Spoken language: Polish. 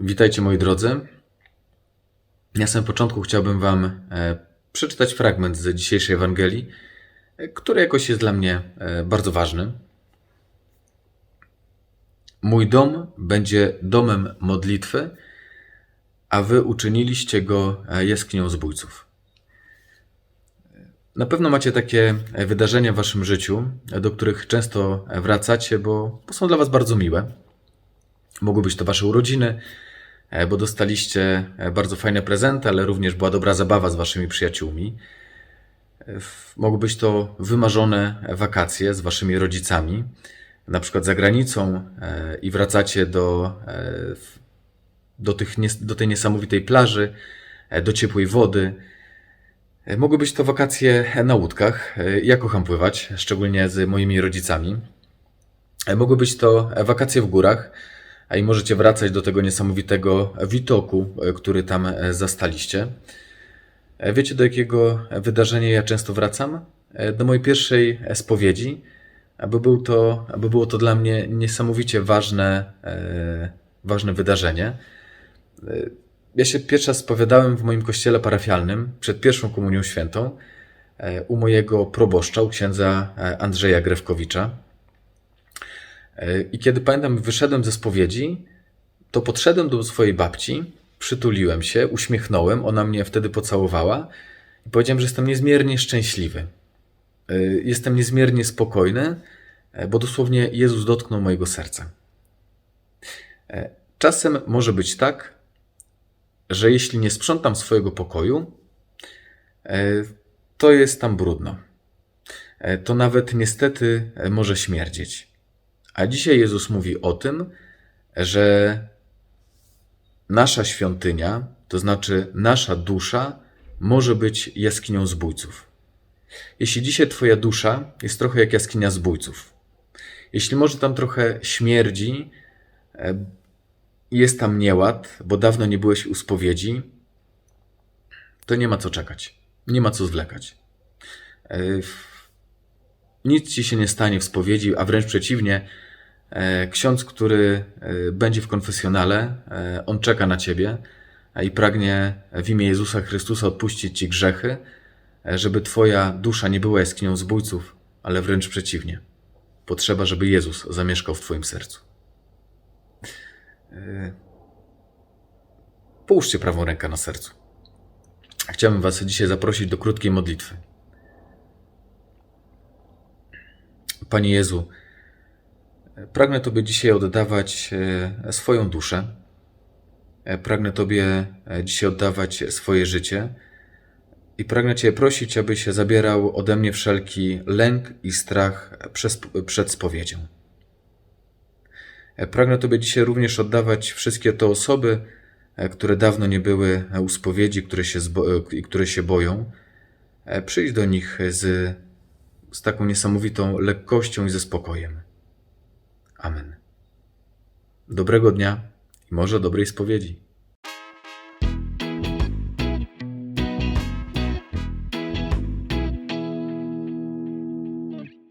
Witajcie moi drodzy. Na samym początku chciałbym Wam e, przeczytać fragment z dzisiejszej Ewangelii, e, który jakoś jest dla mnie e, bardzo ważny. Mój dom będzie domem modlitwy, a Wy uczyniliście go jaskinią zbójców. Na pewno macie takie wydarzenia w Waszym życiu, do których często wracacie, bo, są dla Was bardzo miłe. Mogły być to Wasze urodziny, bo dostaliście e, bardzo fajne prezenty, ale również była dobra zabawa z Waszymi przyjaciółmi. E, Mogły być to wymarzone wakacje z Waszymi rodzicami, na przykład za granicą e, i wracacie do, e, do, tych, do tej niesamowitej plaży, e, do ciepłej wody. E, Mogły być to wakacje na łódkach. E, Ja kocham pływać, szczególnie z moimi rodzicami. E, Mogły być to e, wakacje w górach, a i możecie wracać do tego niesamowitego widoku, e, który tam e, zastaliście. E, Wiecie, do jakiego wydarzenia ja często wracam? Do mojej pierwszej spowiedzi, aby, był to, aby było to dla mnie niesamowicie ważne, ważne wydarzenie. Ja się pierwszy raz spowiadałem w moim kościele parafialnym przed pierwszą komunią świętą u mojego proboszcza, u księdza Andrzeja Grewkowicza. I kiedy pamiętam, wyszedłem ze spowiedzi, to podszedłem do swojej babci, przytuliłem się, uśmiechnąłem, ona mnie wtedy pocałowała i powiedziałem, że jestem niezmiernie szczęśliwy. E, Jestem niezmiernie spokojny, e, bo dosłownie Jezus dotknął mojego serca. E, Czasem może być tak, że jeśli nie sprzątam swojego pokoju, to jest tam brudno. To nawet niestety może śmierdzieć. A dzisiaj Jezus mówi o tym, że nasza świątynia, to znaczy nasza dusza, może być jaskinią zbójców. Jeśli dzisiaj Twoja dusza jest trochę jak jaskinia zbójców, jeśli może tam trochę śmierdzi, e, jest tam nieład, bo dawno nie byłeś u spowiedzi, to nie ma co czekać. Nie ma co zwlekać. E, Nic ci się nie stanie w spowiedzi, a wręcz przeciwnie, ksiądz, który e, będzie w konfesjonale, e, on czeka na ciebie e, i pragnie w imię Jezusa Chrystusa odpuścić ci grzechy, e, żeby twoja dusza nie była jaskinią zbójców, ale wręcz przeciwnie. Potrzeba, żeby Jezus zamieszkał w twoim sercu. Połóżcie prawą rękę na sercu. Chciałbym Was dzisiaj zaprosić do krótkiej modlitwy. Panie Jezu, pragnę Tobie dzisiaj oddawać e, swoją duszę. E, Pragnę Tobie e, dzisiaj oddawać swoje życie. I pragnę Cię prosić, abyś zabierał ode mnie wszelki lęk i strach przed spowiedzią. Pragnę Tobie dzisiaj również oddawać wszystkie te osoby, które dawno nie były u spowiedzi, które się, i które się boją. Przyjdź do nich z, z taką niesamowitą lekkością i ze spokojem. Amen. Dobrego dnia i może dobrej spowiedzi.